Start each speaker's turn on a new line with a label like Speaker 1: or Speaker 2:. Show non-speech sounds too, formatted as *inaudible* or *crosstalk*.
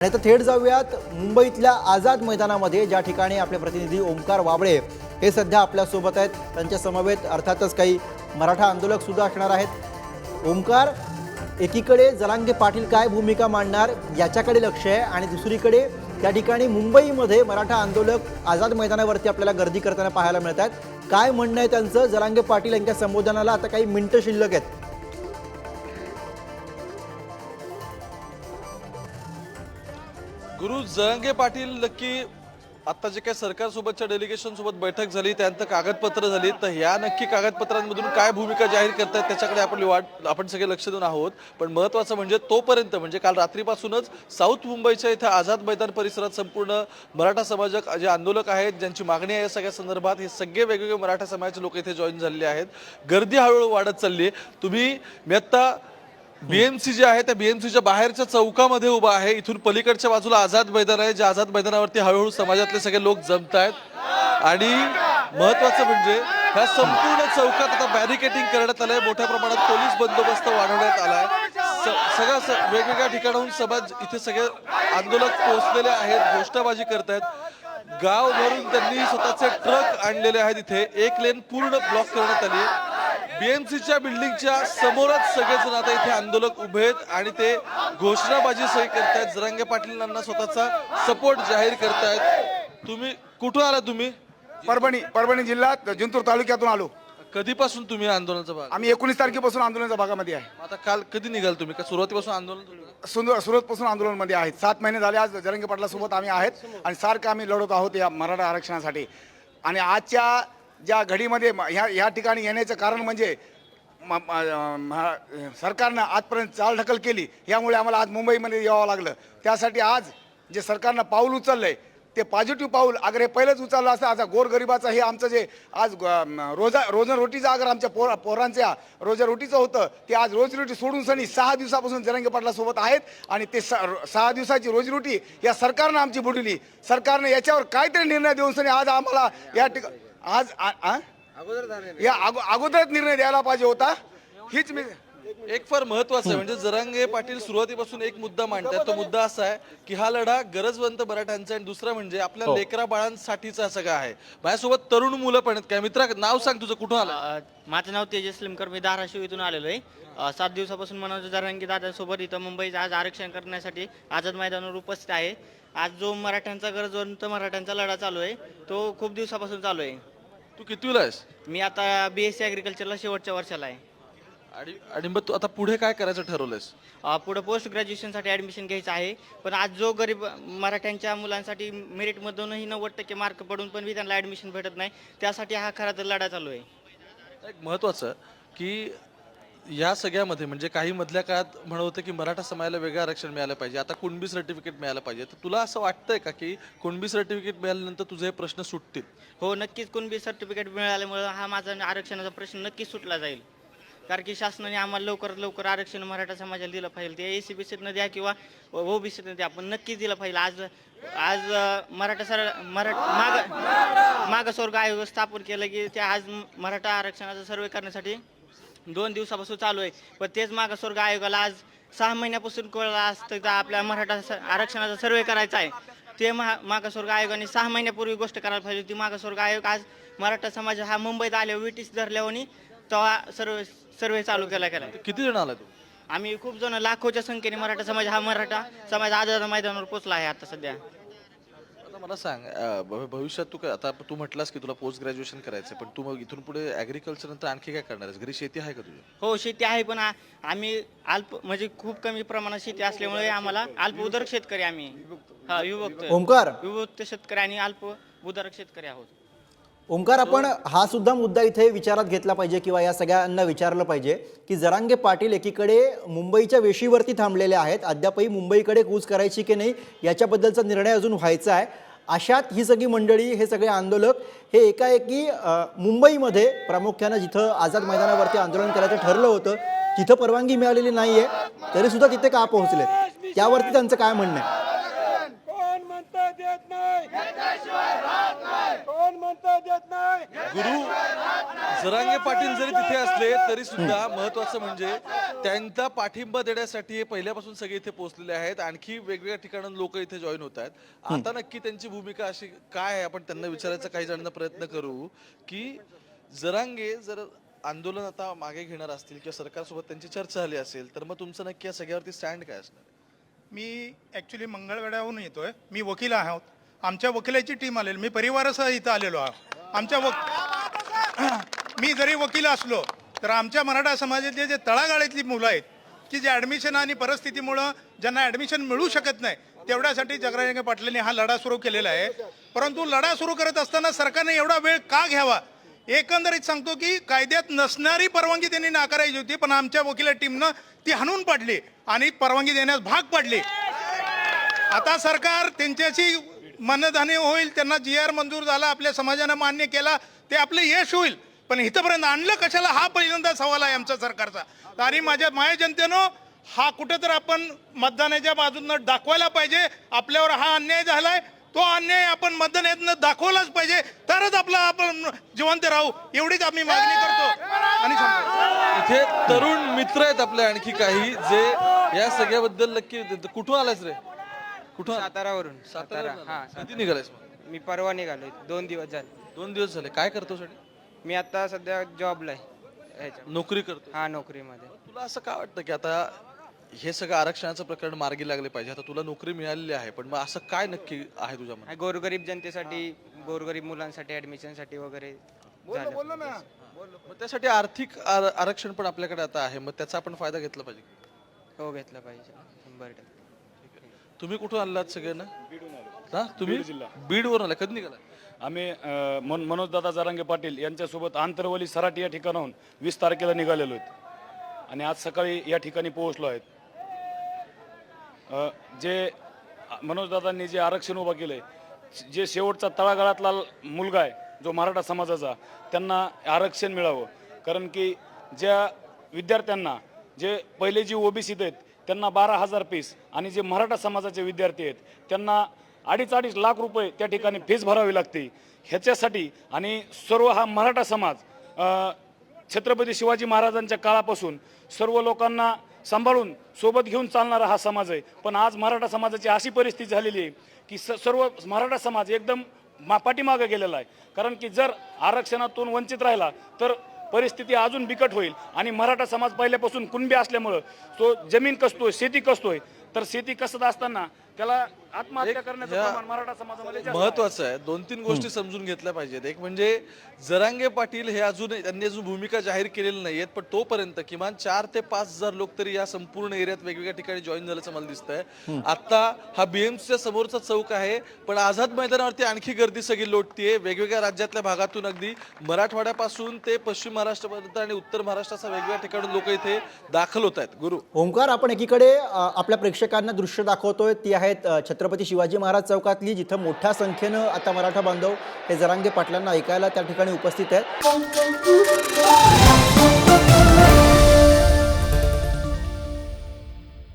Speaker 1: आणि आता थेट जाऊयात मुंबईतल्या आझाद मैदानामध्ये ज्या ठिकाणी आपले प्रतिनिधी ओमकार वाबळे हे सध्या आपल्यासोबत आहेत. त्यांच्या समवेत अर्थातच काही मराठा आंदोलक सुद्धा असणार आहेत. ओमकार एकीकडे जलांगे पाटील काय भूमिका मांडणार याच्याकडे लक्ष आहे आणि दुसरीकडे त्या ठिकाणी मुंबईमध्ये मराठा आंदोलक आझाद मैदानावरती आपल्याला गर्दी करताना पाहायला मिळत आहेत. काय म्हणणं आहे त्यांचं? जलांगे पाटील यांच्या संबोधनाला आता काही मिनटं शिल्लक आहेत.
Speaker 2: गुरु जरंगे पाटील नक्की आता जे काही सरकारसोबतच्या डेलिगेशन सोबत बैठक झाली त्यानंतर कागदपत्र झाली तर ह्या नक्की कागदपत्रांमधून काय भूमिका जाहीर करतात त्याच्याकडे आपण वाट आपण सगळे लक्ष देऊन आहोत. पण महत्त्वाचं म्हणजे तोपर्यंत म्हणजे काल रात्रीपासूनच साऊथ मुंबईच्या इथं आझाद मैदान परिसरात संपूर्ण मराठा समाजक जे आंदोलक आहेत ज्यांची मागणी आहे या सगळ्या संदर्भात हे सगळे वेगवेगळे मराठा समाजाचे लोक इथे जॉईन झालेले आहेत. गर्दी हळूहळू वाढत चालली आहे. तुम्ही मी आत्ता बीएमसी जे आहे त्या बीएमसीच्या बाहेरच्या चौकामध्ये उभा आहे. इथून पलीकडच्या बाजूला आझाद मैदान आहे ज्या आझाद मैदानावरती हळूहळू समाजातले सगळे लोक जमत आहेत. आणि महत्वाचं म्हणजे ह्या संपूर्ण चौकात आता बॅरिकेटिंग करण्यात आलंय. मोठ्या प्रमाणात पोलीस बंदोबस्त वाढवण्यात आलाय. स- स- वेगवेगळ्या ठिकाणाहून समाज इथे सगळे आंदोलक पोहोचलेले आहेत घोषणाबाजी करतायत. गाव भरून त्यांनी स्वतःचे ट्रक आणलेले आहेत इथे. एक लेन पूर्ण ब्लॉक करण्यात आली आहे. बीएमसीच्या बिल्डिंगच्या समोरच सगळेजण आता इथे आंदोलक उभे आहेत आणि ते घोषणाबाजी सही करतायत. जरांगे पाटीलांना स्वतःचा सपोर्ट जाहीर करतायत. तुम्ही कुठून आला तुम्ही?
Speaker 3: परभणी परभणी जिल्ह्यात जिंतूर तालुक्यातून आलो.
Speaker 2: कधीपासून तुम्ही आंदोलनाचा भाग?
Speaker 3: आम्ही एकोणीस तारखेपासून आंदोलनाच्या भागामध्ये आहे.
Speaker 2: आता काल कधी निघाल तुम्ही? का सुरुवातीपासून आंदोलन सुरू आहे?
Speaker 3: सुंदर सुरतपासून आंदोलनमध्ये आहेत. सात महिने झाले आज जरंगे पाटलासोबत आम्ही आहेत आणि सारखं आम्ही लढत आहोत या मराठा आरक्षणासाठी. आणि आजच्या ज्या घडीमध्ये म- ह्या ह्या ठिकाणी येण्याचं कारण म्हणजे म- सरकारनं आजपर्यंत चालढकल केली. यामुळे आम्हाला आज मुंबईमध्ये यावं लागलं. त्यासाठी आज जे सरकारनं पाऊल उचललं आहे ते पॉझिटिव्ह पाऊल अगर हे पहिलंच उचललं असतं आता गोरगरिबाचं हे आमचं जे आज रोजा रोजन रोटीचं अगर आमच्या पोर पोरांच्या रोजा रोटीचं होतं ते आज रोजीरोटी सोडून सनी सहा दिवसापासून जरंगे पाटलासोबत आहेत आणि ते स- सहा दिवसाची रोजीरोटी या सरकारनं आमची बुडवली. सरकारनं याच्यावर काहीतरी निर्णय देऊन सणी आज आम्हाला या ठिकाणी आज आ- आ? या अगो- अगोदरच निर्णय द्यायला पाहिजे होता. हीच मी
Speaker 2: एक फार महत्वाचं आहे म्हणजे जरांगे पाटील सुरुवातीपासून एक मुद्दा मांडतात तो मुद्दा असा आहे की हा लढा गरजवंत मराठ्यांचा आहे. आणि दुसरा म्हणजे आपल्या लेकरा बाळांसाठीचा सगळा आहे? माझ्यासोबत तरुण मुलं पण आहेत. काय मित्रा नाव सांग तुझं कुठून आला?
Speaker 4: अ, माझं नाव तेजस लिमकर मी धाराशिव इथून आलेलो आहे अ, सात दिवसापासून मनोज जरांगी दादासोबत इथं मुंबईत आज आरक्षण करण्यासाठी आझाद मैदानावर उपस्थित आहे. आज जो मराठ्यांचा गरजवंत मराठ्यांचा लढा चालू आहे तो खूप दिवसापासून चालू आहे.
Speaker 2: तू कितवीला आहेस?
Speaker 4: मी आता बी एस सी ॲग्रिकल्चरला शेवटच्या वर्षाला आहे.
Speaker 2: आणि आणि मग तू आता पुढे काय करायचं ठरवलंयस?
Speaker 4: अ, पुढं पोस्ट ग्रॅज्युएशनसाठी ॲडमिशन घ्यायचं आहे. पण आज जो गरीब मराठ्यांच्या मुलांसाठी मेरिटमधूनही नव्वद टक्के मार्क पडून पण बी त्यांना ॲडमिशन भेटत नाही त्यासाठी हा खरा तर लढा चालू आहे.
Speaker 2: एक महत्वाचं की या सगळ्यामध्ये म्हणजे काही मधल्या काळात म्हणत होतं की मराठा समाजाला वेगळं आरक्षण मिळालं पाहिजे आता कुणबी सर्टिफिकेट मिळालं पाहिजे. तर तुला असं वाटतंय का की कुणबी सर्टिफिकेट मिळाल्यानंतर तुझे हे प्रश्न सुटतील?
Speaker 4: हो नक्कीच कुणबी सर्टिफिकेट मिळाल्यामुळं हा माझा आरक्षणाचा प्रश्न नक्कीच सुटला जाईल. कारण की शासनाने आम्हाला लवकरात लवकर आरक्षण मराठा समाजाला दिलं पाहिजे. ते ए सी बी सीतनं द्या किंवा ओ बी सीतनं द्या पण नक्कीच दिलं पाहिजे. आज आज अं, मराठा सर मराठा माग मागासवर्ग आयोग स्थापन केलं की ते आज मराठा आरक्षणाचा सर्वे करण्यासाठी दोन दिवसापासून चालू आहे. पण तेच मागासवर्ग आयोगाला आज सहा महिन्यापासून कळलं असतं की आपल्या मराठा स- आरक्षणाचा सर्वे करायचा आहे. ते मा मागासवर्ग आयोगाने सहा महिन्यापूर्वी गोष्ट करायला पाहिजे होती. मागासवर्ग आयोग आज मराठा समाज हा मुंबईत आल्यावर विटीस धरल्यावर तेव्हा सर्वे सर्वे चालू केला गेला
Speaker 2: किती जण आला तू?
Speaker 4: आम्ही खूप जण लाखोच्या संख्येने मराठा समाज हा मराठा समाज आझाद मैदानावर पोचला आहे आता सध्या.
Speaker 2: मला सांग अं, भविष्यात तू काय आता तू म्हटलास की तुला पोस्ट ग्रॅज्युएशन करायचं पण तू मग इथून पुढे ऍग्रिकल्चर नंतर आणखी काय करणार आहेस? घरी शेती आहे का तुझी?
Speaker 4: हो शेती आहे पण आ- आम्ही अल्प म्हणजे खूप कमी प्रमाणात शेती असल्यामुळे आम्हाला अल्प उदरक शेतकरी आम्ही. हा विभक्त.
Speaker 1: ओमकार
Speaker 4: विभक्त शेतकरी आणि अल्प उदरक शेतकरी आहोत.
Speaker 1: ओंकार आपण हा सुद्धा मुद्दा इथे विचारात घेतला पाहिजे किंवा या सगळ्यांना विचारलं पाहिजे की जरांगे पाटील एकीकडे मुंबईच्या वेशीवरती थांबलेले आहेत अद्यापही मुंबईकडे कूच करायची की नाही याच्याबद्दलचा निर्णय अजून व्हायचा आहे. अशात ही सगळी मंडळी हे सगळे आंदोलक हे एकाएकी मुंबईमध्ये प्रामुख्यानं जिथं आझाद मैदानावरती आंदोलन करायचं ठरलं होतं तिथं परवानगी मिळालेली नाही आहे तरी सुद्धा तिथे का पोहोचले त्यावरती त्यांचं काय म्हणणं आहे?
Speaker 5: कोण म्हणतं देत नाही? कोण म्हणतं
Speaker 2: गुरु जरांगे पाटील जरी तिथे असले तरी सुद्धा महत्वाचं म्हणजे त्यांचा पाठिंबा देण्यासाठी हे पहिल्यापासून सगळे इथे पोहोचलेले आहेत. आणखी वेगवेगळ्या ठिकाणाहून लोक इथे जॉईन होत आहेत. आता नक्की त्यांची भूमिका अशी काय आहे? आपण त्यांना विचारायचा काही जणांना प्रयत्न करू की जरांगे जर आंदोलन आता मागे घेणार असतील किंवा सरकारसोबत त्यांची चर्चा झाली असेल तर मग तुमचं नक्की या सगळ्यावरती स्टँड काय असणार?
Speaker 5: मी ॲक्च्युली मंगळवेढ्याहून येतोय. मी वकील आहोत. आमच्या वकिलाची टीम आलेली. मी परिवारासह इथं आलेलो आहोत. आमच्या वक *clears throat* मी जरी वकील असलो तर आमच्या मराठा समाजातले जे तळागाळातली मुलं आहेत की जे ॲडमिशन आणि परिस्थितीमुळं ज्यांना ॲडमिशन मिळू शकत नाही तेवढ्यासाठी जगराजे पाटलांनी हा लढा सुरू केलेला आहे. परंतु लढा सुरू करत असताना सरकारने एवढा वेळ का घ्यावा? एकंदरीत सांगतो की कायद्यात नसणारी परवानगी त्यांनी नाकारायची होती पण आमच्या वकिला टीमनं ती हाणून पाडली आणि परवानगी देण्यास भाग पाडली. आता सरकार त्यांच्याशी मनधानी होईल त्यांना जी आर मंजूर झाला आपल्या समाजानं मान्य केला ते आपलं यश होईल. पण इथंपर्यंत आणलं कशाला? हा पहिल्यांदा सवाल आहे आमच्या सरकारचा. आणि माझ्या माया जनतेनं हा कुठं तर आपण मतदानाच्या बाजूनं दाखवायला पाहिजे. आपल्यावर हा अन्याय झालाय. तो अन्याय आपण मतदानातनं दाखवलाच पाहिजे. तरच आपला आपण जिवंत राहू. एवढीच आम्ही मागणी करतो. आणि.
Speaker 2: इथे तरुण मित्र आहेत आपले आणखी काही जे या सगळ्याबद्दल नक्की कुठून आलायस रे? कुठून?
Speaker 6: सातारावरून. सातारा हा?
Speaker 2: कधी निघालायस मग?
Speaker 6: मी परवा निघालोय. दोन दिवस झाले.
Speaker 2: दोन दिवस झाले. काय करतो साठी
Speaker 6: मी आता सध्या जॉबला आहे. ह्याच्या
Speaker 2: नोकरी करतो
Speaker 6: हा नोकरीमध्ये.
Speaker 2: तुला असं काय वाटतं की आता हे सगळं आरक्षणाचं प्रकरण मार्गी लागले पाहिजे? आता तुला नोकरी मिळालेली आहे पण मग असं काय नक्की आहे तुझ्या मनात
Speaker 6: हा, गोरगरीब जनतेसाठी गोरगरीब मुलांसाठी ऍडमिशनसाठी वगैरे झालं.
Speaker 2: मग त्यासाठी आर्थिक आर- आरक्षण पण आपल्याकडे आता आहे. मग त्याचा आपण फायदा घेतला पाहिजे.
Speaker 6: हो घेतलं पाहिजे. शंभर टक्के.
Speaker 2: तुम्ही कुठून आलात सगळ्यांना? हा तुम्ही? बीड वरून आला कधी निघाला
Speaker 7: आम्ही मन मनोजदादा जारांगे पाटील यांच्यासोबत आंतरवली सराटी या ठिकाणाहून वीस तारखेला निघालेलो आहेत. आणि आज सकाळी या ठिकाणी पोहोचलो आहेत. जे मनोजदादांनी जे आरक्षण उभं केलं आहे जे शेवटचा तळागाळातला मुलगा आहे जो मराठा समाजाचा त्यांना आरक्षण मिळावं. कारण की ज्या विद्यार्थ्यांना जे पहिले जी ओबीसीत आहेत त्यांना बारा हजार पीस आणि जे मराठा समाजाचे विद्यार्थी आहेत त्यांना अडीच अडीच लाख रुपये त्या ठिकाणी फीस भरावी लागते. ह्याच्यासाठी आणि सर्व हा मराठा समाज छत्रपती शिवाजी महाराजांच्या काळापासून सर्व लोकांना सांभाळून सोबत घेऊन चालणारा हा समाज आहे. पण आज मराठा समाजाची अशी परिस्थिती झालेली आहे की स सर्व मराठा समाज एकदम मा पाठीमागं गेलेला आहे. कारण की जर आरक्षणातून वंचित राहिला तर परिस्थिती अजून बिकट होईल. आणि मराठा समाज पहिल्यापासून कुणबी असल्यामुळं तो जमीन कसतोय शेती कसतोय तर शेती कसत असताना त्याला आत्महत्या करण्याचं प्रमाण मराठा समाजामध्ये आहे.
Speaker 2: महत्वाचं आहे. दोन तीन गोष्टी समजून घेतल्या पाहिजेत. एक म्हणजे जरांगे पाटील हे अजून त्यांनी अजून भूमिका जाहीर केलेली नाहीयेत पण तोपर्यंत किमान चार ते पाच हजार लोक तरी या संपूर्ण एरियात वेगवेगळ्या ठिकाणी जॉईन झाल्याचं मला दिसतंय. आता हा बीएमसीच्या समोरचा चौक आहे पण आझाद मैदानावरती आणखी गर्दी सगळी लोटतीये. वेगवेगळ्या राज्यातल्या भागातून अगदी मराठवाड्यापासून ते पश्चिम महाराष्ट्रापर्यंत आणि उत्तर महाराष्ट्राच्या वेगवेगळ्या ठिकाणून लोक इथे दाखल होत आहेत गुरु.
Speaker 1: ओंकार आपण एकीकडे आपल्या प्रेक्षकांना दृश्य दाखवतोय. ती आहेत छत्रपती शिवाजी महाराज चौकातली जिथं मोठ्या संख्येनं आता मराठा बांधव हे जरांगे पाटलांना ऐकायला त्या ठिकाणी उपस्थित आहेत.